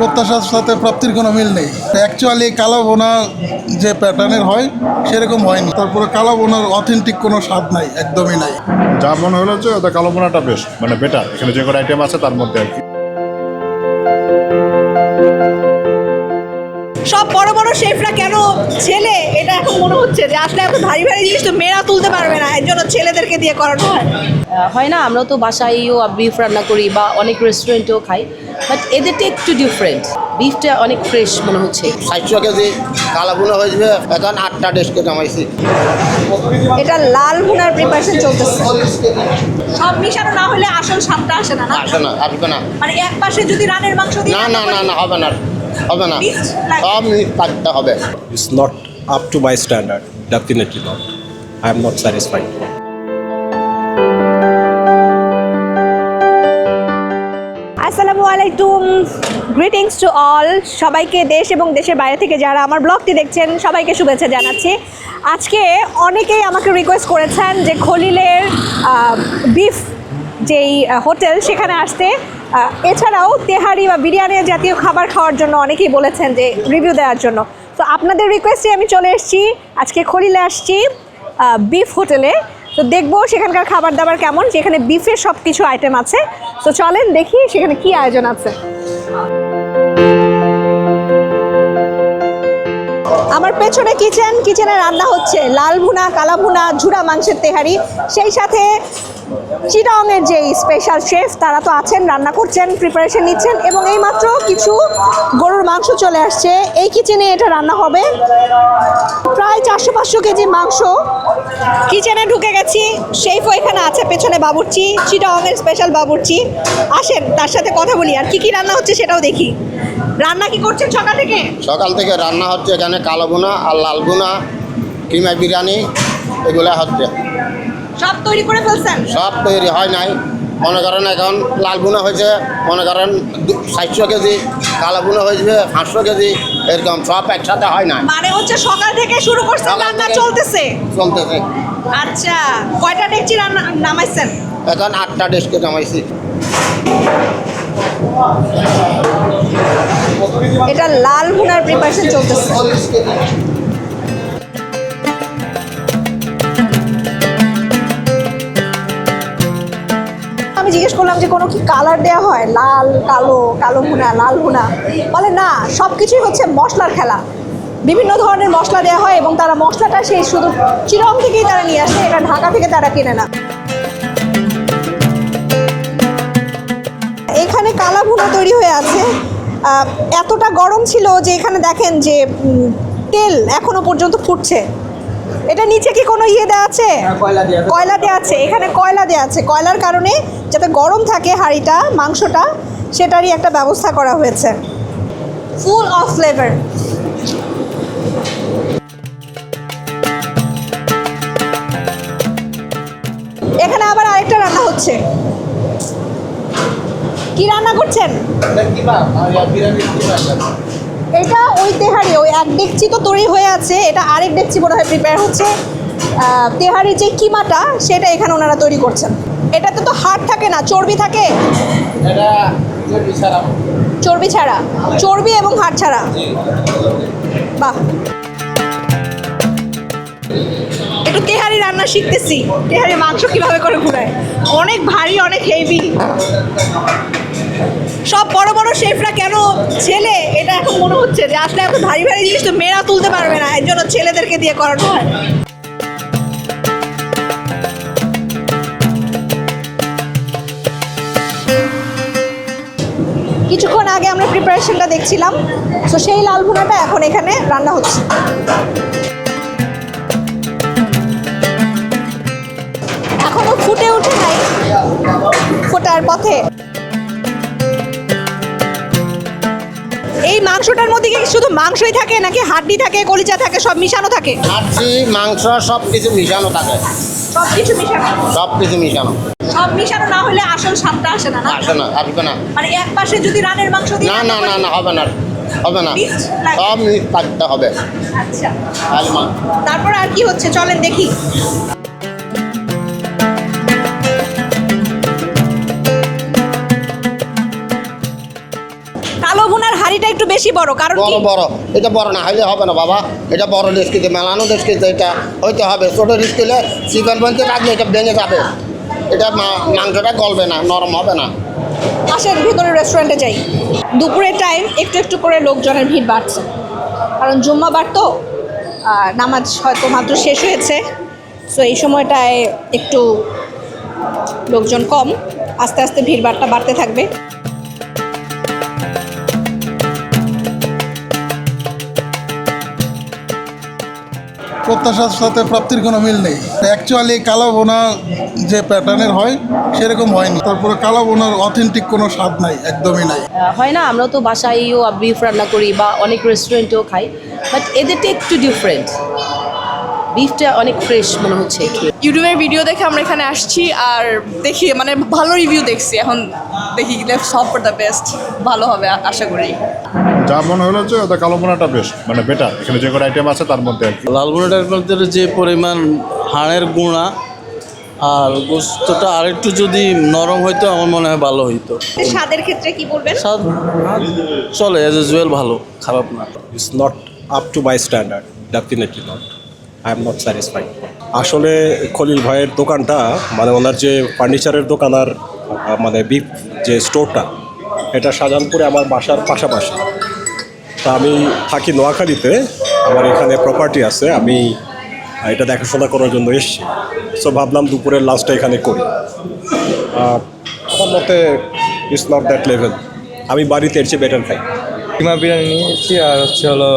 প্রত্যাশার সাথে প্রাপ্তির কোনো মিল নেই। অ্যাকচুয়ালি কালো বোনা যে প্যাটার্নের হয়, সেরকম হয়নি। তারপরে কালো বোনার অথেন্টিক কোনো স্বাদ নাই, একদমই নাই। যা মনে হলো যে ওটা কালো বোনাটা বেশ মানে বেটার এখানে যে কোনো আইটেম আছে, তার মধ্যে আর কি। শেফরা কেন ছেলে? এটা এখন মনে হচ্ছে যে আসলে এত ভারী ভারী জিনিস তো মেয়েরা তুলতে পারবে না এর জন্য ছেলেদেরকে দিয়ে করানো হয়। হয় না আমরা তো বাসায়ও বিফ রান্না করি বা অনেক রেস্টুরেন্টেও খাই বাট এদেরটা একটু ডিফারেন্ট বিফটা অনেক ফ্রেশ মনে হচ্ছে। সাতশো কেজি কালাগুলো হয়ে যাবে এখন আটটা ডেস্কে জমাইছি। এটা লাল ভুনার প্রিপারেশন চলতেছে। সব মিশানো না হলে আসল স্বাদটা আসে না না? আসে না আসবে না। মানে এক পাশে যদি রানের মাংস না না না না হবে না। হবে না সব কাটতে হবে It's not up to my standard. Definitely not. I am not satisfied. আসসালামু আলাইকুম গ্রিটিংস টু অল সবাইকে দেশ এবং দেশের বাইরে থেকে যারা আমার ব্লগটি দেখছেন সবাইকে শুভেচ্ছা জানাচ্ছি আজকে অনেকেই আমাকে রিকোয়েস্ট করেছেন যে খলিলের বিফ যেই হোটেল সেখানে আসতে এছাড়াও তেহারি বা বিরিয়ানি জাতীয় খাবার খাওয়ার জন্য অনেকেই বলেছেন যে রিভিউ দেওয়ার জন্য। তো আপনাদের রিকোয়েস্টে আমি চলে এসেছি, আজকে খলিলে আসছি বিফ হোটেলে তো দেখব সেখানকার খাবার দাবার কেমন, যেখানে বিফের সব কিছু আইটেম আছে। তো চলেন দেখি সেখানে কি আয়োজন আছে। আমার পেছনে কিচেন, কিচেনে রান্না হচ্ছে। লাল ভুনা, কালা ভুনা ঝুরা মাংসের তেহারি। সেই সাথে চিটাংয়ের যেই স্পেশাল শেফ তারা তো আছেন, রান্না করছেন প্রিপারেশন নিচ্ছেন এবং এইমাত্র কিছু গরুর মাংস চলে আসছে। এই কিচেনে এটা রান্না হবে। প্রায় চারশো পাঁচশো কেজি মাংস। কিচেনে ঢুকে গেছি। শেফও এখানে আছে, পেছনে বাবুর্চি চিটাংয়ের স্পেশাল বাবুর্চি। আসেন, তার সাথে কথা বলি। আর কি কি রান্না হচ্ছে সেটাও দেখি। রান্না কি করছেন সকাল থেকে? সকাল থেকে রান্না হচ্ছে এখানে কালো বোনা আর লাল বোনা কিমা বিরিয়ানি এগুলো হচ্ছে। সব তৈরি করে ফেলছেন? সব তৈরি হয় নাই। মনে করেন এখন লাল বোনা হয়েছে মনে করেন সাতশো কেজি কালো বোনা হয়েছে পাঁচশো কেজি এরকম সব একসাথে হয় না মানে হচ্ছে সকাল থেকে শুরু করছে রান্না চলতেছে? চলতেছে। আচ্ছা কয়টা ডেকচি রান্না নামাইছেন? এখন আটটা ডেস্কে জমাইছি এটা লাল ভুনার প্রিপারেশন চলতেছে। আমি জিজ্ঞেস করলাম যে কোনো কি কালার দেওয়া হয়? লাল, কালো কালো ভুনা, লাল ভুনা? বলে, না সব কিছুই হচ্ছে মশলার খেলা। বিভিন্ন ধরনের মশলা দেওয়া হয় এবং তারা মশলাটা সেই শুধু চিরং থেকেই তারা নিয়ে আসে, এটা ঢাকা থেকে তারা কিনে না। এখানে কালা ভুনা তৈরি হয়ে আছে। এতটা গরম ছিল যে এখানে দেখেন যে তেল এখনও পর্যন্ত ফুটছে। এটা নিচে কি কোনো ইয়ে দেওয়া আছে? কয়লা দেওয়া আছে। এখানে কয়লা দেওয়া আছে। কয়লার কারণে যাতে গরম থাকে হাঁড়িটা মাংসটা সেটারই একটা ব্যবস্থা করা হয়েছে। ফুল অফ ফ্লেভার এখানে আবার আরেকটা রান্না হচ্ছে। কি রান্না করছেন? এটা ওই তেহারি ওই এক ডেকচি তো তৈরি হয়ে আছে। এটা আরেক ডেকচি মনে হয় প্রিপেয়ার হচ্ছে। তেহারি যে কিমাটা সেটা এখানে ওনারা তৈরি করছেন। এটাতে তো হাড় থাকে না চর্বি থাকে? চর্বি ছাড়া। চর্বি এবং হাড় ছাড়া? বাহ। তেহারি রান্না শিখতেছি। তেহারি মাংস কীভাবে করে ঘুরায়? অনেক ভারী, অনেক হেভি সব বড় বড় শেফরা কেন ছেলে? এটা এখন মনে হচ্ছে যে আসলে এখন ভারী ভারী জিনিস তো মেয়েরা তুলতে পারবে না। এর জন্য ছেলেদেরকে দিয়ে করানো হয়। কিছুক্ষণ আগে আমরা প্রিপারেশনটা দেখছিলাম। তো সেই লাল ভুনাটা এখন এখানে রান্না হচ্ছে। ফোটার পথে। এই মাংসটার মধ্যে কি শুধু মাংসই থাকে নাকি হাড্ডি থাকে কলিজা থাকে সব মিশানো থাকে? খাচ্ছি মাংস সব কিছু মিশানো থাকে। সব কিছু মিশানো? সব কিছু মিশানো। সব মিশানো না হলে আসল স্বাদটা আসে না না? আসে না আসবে না। মানে এক পাশে যদি রানের মাংস দিয়ে না না না না হবে না হবে না। সব মিক্স কাটতে হবে। আচ্ছা। তারপর আর কি হচ্ছে? চলেন দেখি। বেশি বড় কারণ বড় বড়। এটা বড় না হলে হবে না বাবা। এটা বড় রিস্কিতে মেলানো রিস্কিতে এটা হইতে হবে। ছোটো রিস্কিলে চিকেন বলতে রাখলে এটা ভেঙে যাবে। এটা মাংসটা গলবে না নরম হবে না। আসেন ভিতরে রেস্টুরেন্টে যাই। দুপুরের টাইম একটু একটু করে লোকজনের ভিড় বাড়ছে। কারণ জুম্মাবার তো নামাজ হয়তো মাত্র শেষ হয়েছে। সো এই সময়টায় একটু লোকজন কম আস্তে আস্তে ভিড় বাড়টা বাড়তে থাকবে। প্রত্যাশার সাথে প্রাপ্তির কোনো মিল নেই। অ্যাকচুয়ালি কালো বোনা যে প্যাটার্নের হয় সেরকম হয়নি। তারপরে কালো বোনার অথেন্টিক কোনো স্বাদ নাই একদমই নাই। হয় না আমরা তো বাসায়ও বিফ রান্না করি বা অনেক রেস্টুরেন্টেও খাই বাট এদেরটা একটু ডিফারেন্ট বিফটা অনেক ফ্রেশ মনে হচ্ছে ইউটিউবের ভিডিও দেখে আমরা এখানে আসছি আর দেখি মানে ভালো রিভিউ দেখছি। এখন দেখি সব ফর দ্য বেস্ট ভালো হবে আশা করি। যা মনে হলো যে ওদের কালো বোনাটা বেশ মানে বেটার এখানে যে কটা আইটেম আছে তার মধ্যে আর কি। লালগুড়াটার মধ্যে যে পরিমাণ হাড়ের গুঁড়া আর গোস্তটা আরেকটু যদি নরম হইতো আমার মনে হয় ভালো হইতো। স্বাদের ক্ষেত্রে কি বলবেন? স্বাদ চলে অ্যাজ ইউজুয়াল ভালো খারাপ না। It's not up to my standard definitely not I am not satisfied আসলে খলিল ভাইয়ের দোকানটা মানে ওনার যে ফার্নিচারের দোকান আর মানে বিপ যে স্টোরটা এটা শাহজাহানপুরে আমার বাসার পাশাপাশি। তা আমি থাকি নোয়াখালীতে আমার এখানে প্রপার্টি আছে আমি এটা দেখাশোনা করার জন্য এসেছি। সো ভাবলাম দুপুরের লাস্টটা এখানে করি। আমার মতে ইটস নট দ্যাট লেভেল আমি বাড়িতে এর চেয়ে বেটার খাই। কিমা বিরিয়ানি নিয়েছি আর হচ্ছে হলো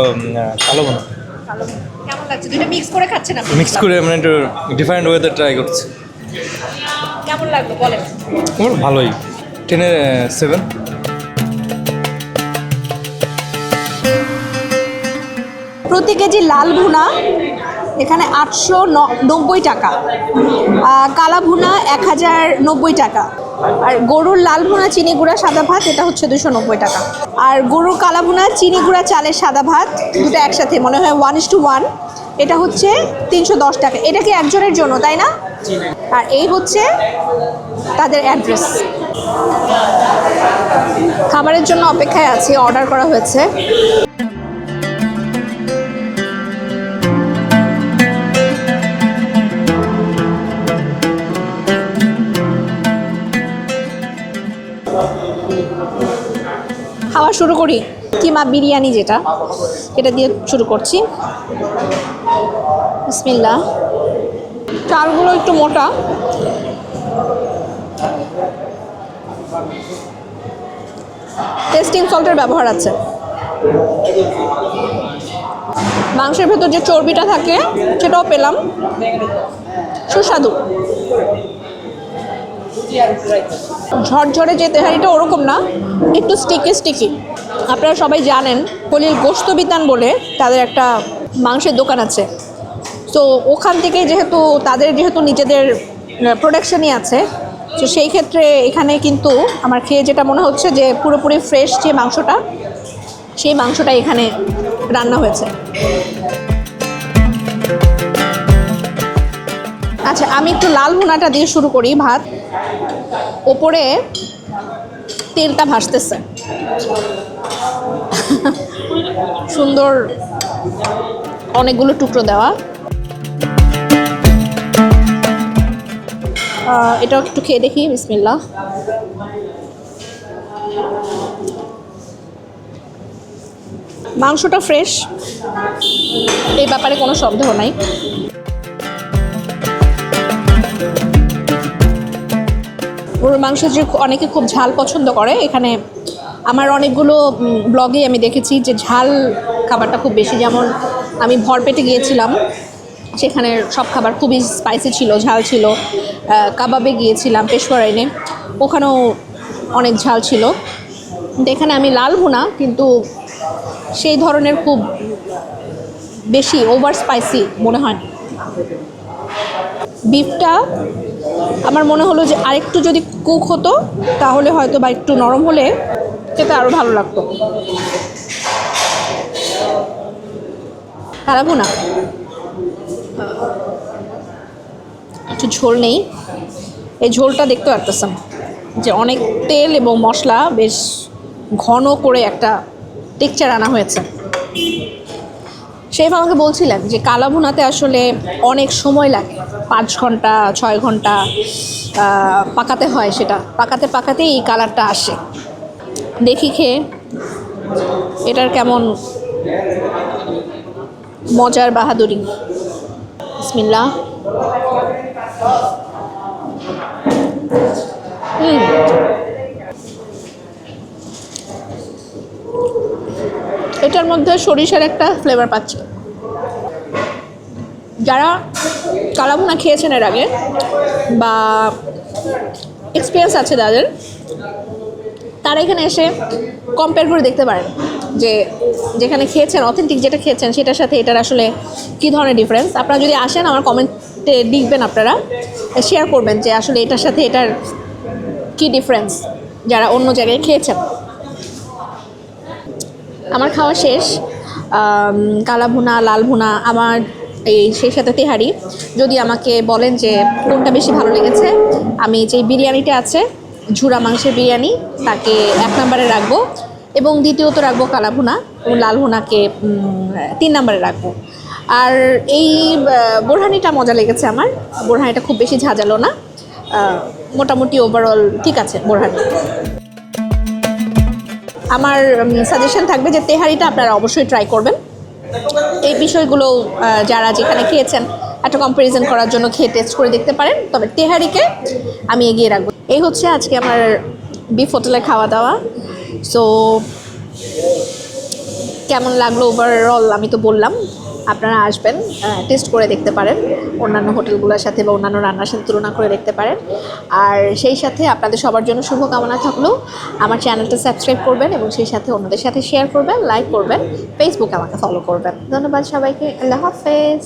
কালো বোনা। কেমন লাগছে? দুটো মিক্স করে খাচ্ছেন মিক্স করে মানে একটু ডিফারেন্ট ওয়েদার ট্রাই করছি। কেমন লাগল বলেন? আমার ভালোই। টেনে সেভেন প্রতি কেজি লাল ভুনা এখানে আটশো নব্বই টাকা। কালা ভুনা এক হাজার নব্বই টাকা। আর গরুর লাল ভুনা চিনি গুঁড়া সাদা ভাত, এটা হচ্ছে দুশো নব্বই টাকা। আর গরুর কালা ভুনা চিনি গুঁড়া চালের সাদা ভাত, দুটো একসাথে, মনে হয় ওয়ান ইস টু ওয়ান এটা হচ্ছে তিনশো দশ টাকা। এটা কি একজনের জন্য, তাই না? আর এই হচ্ছে তাদের অ্যাড্রেস খাবারের জন্য অপেক্ষায় আছি অর্ডার করা হয়েছে। শুরু করি? কিমা বিরিয়ানি যেটা, এটা দিয়ে শুরু করছি। বিসমিল্লা চালগুলো একটু মোটা। টেস্টিং সল্টের ব্যবহার আছে। মাংসের ভেতর যে চর্বিটা থাকে, সেটাও পেলাম। সুস্বাদু। ঝরঝরে যে তেহারিটা ওরকম না। একটু স্টিকি স্টিকি আপনারা সবাই জানেন কলিল গোস্ত বিতান বলে তাদের একটা মাংসের দোকান আছে। তো ওখান থেকে যেহেতু তাদের যেহেতু নিজেদের প্রোডাকশনই আছে, তো সেই ক্ষেত্রে এখানে কিন্তু আমার খেয়ে যেটা মনে হচ্ছে যে পুরোপুরি ফ্রেশ যে মাংসটা, সেই মাংসটা এখানে রান্না হয়েছে। আচ্ছা আমি একটু লাল ভুনাটা দিয়ে শুরু করি ভাত। ওপরে তেলটা ভাসতেছে। সুন্দর অনেকগুলো টুকরো দেওয়া। এটাও একটু খেয়ে দেখি বিসমিল্লা মাংসটা ফ্রেশ এই ব্যাপারে কোনো সন্দেহ নাই। গরুর মাংস যে অনেকে খুব ঝাল পছন্দ করে, এখানে আমার অনেকগুলো ব্লগে আমি দেখেছি যে ঝাল খাবারটা খুব বেশি। যেমন আমি ভরপেটে গিয়েছিলাম, সেখানে সব খাবার খুবই স্পাইসি ছিল, ঝাল ছিল। কাবাবে গিয়েছিলাম পেশোয়ারাইনে ওখানেও অনেক ঝাল ছিল। এখানে আমি লাল ভুনা, কিন্তু সেই ধরনের খুব বেশি ওভার স্পাইসি মনে হয়। বিফটা আমার মনে হলো যে আরেকটু যদি কুক হতো, তাহলে হয়তো বা একটু নরম হলে খেতে আরও ভালো লাগতো। খারাপ না একটু ঝোল নেই। এই ঝোলটা দেখতে পারতেছেন যে অনেক তেল এবং মশলা বেশ ঘন করে একটা টেক্সচার আনা হয়েছে। শেফ আমাকে বলছিলেন যে কালা ভুনাতে আসলে অনেক সময় লাগে। পাঁচ ঘণ্টা, ছয় ঘণ্টা পাকাতে হয় সেটা। পাকাতে পাকাতেই এই কালারটা আসে। দেখি খেয়ে। এটার কেমন মজার বাহাদুরি। বিসমিল্লা হুম। এটার মধ্যে সরিষার একটা ফ্লেভার পাচ্ছি। যারা কালাভুনা খেয়েছেন এর আগে বা এক্সপিরিয়েন্স আছে তাদের, তারা এখানে এসে কম্পেয়ার করে দেখতে পারেন যে যেখানে খেয়েছেন অথেন্টিক যেটা খেয়েছেন, সেটার সাথে এটার আসলে কী ধরনের ডিফারেন্স আপনারা যদি আসেন আমার কমেন্টে লিখবেন আপনারা শেয়ার করবেন যে আসলে এটার সাথে এটার কী ডিফারেন্স যারা অন্য জায়গায় খেয়েছেন। আমার খাওয়া শেষ। কালা ভুনা, লাল ভুনা, আমার এই সেই সাথে তেহারি। যদি আমাকে বলেন যে কোনটা বেশি ভালো লেগেছে, আমি যে বিরিয়ানিটা আছে, ঝুরা মাংসের বিরিয়ানি, তাকে এক নম্বরে রাখব এবং দ্বিতীয়ত রাখব ভুনা এবং লাল ভুনাকে তিন নম্বরে রাখব। আর এই বোরহানিটা মজা লেগেছে আমার। বোরহানিটা খুব বেশি ঝাঁঝালো না। মোটামুটি ওভারঅল ঠিক আছে বোরহানি। আমার সাজেশন থাকবে যে তেহারিটা আপনারা অবশ্যই ট্রাই করবেন। এই বিষয়গুলো যারা যেখানে খেয়েছেন, একটা কম্পারিজন করার জন্য খেয়ে টেস্ট করে দেখতে পারেন। তবে তেহারিকে আমি এগিয়ে রাখব। এই হচ্ছে আজকে আমার বিফ হোটেলে খাওয়া দাওয়া। সো কেমন লাগল ওভারঅল আমি তো বললাম। আপনারা আসবেন টেস্ট করে দেখতে পারেন, অন্যান্য হোটেলগুলোর সাথে বা অন্যান্য রান্নার সাথে তুলনা করে দেখতে পারেন। আর সেই সাথে আপনাদের সবার জন্য শুভকামনা থাকলেও আমার চ্যানেলটা সাবস্ক্রাইব করবেন এবং সেই সাথে অন্যদের সাথে শেয়ার করবেন লাইক করবেন ফেসবুকে আমাকে ফলো করবেন। ধন্যবাদ সবাইকে, আল্লাহ হাফেজ।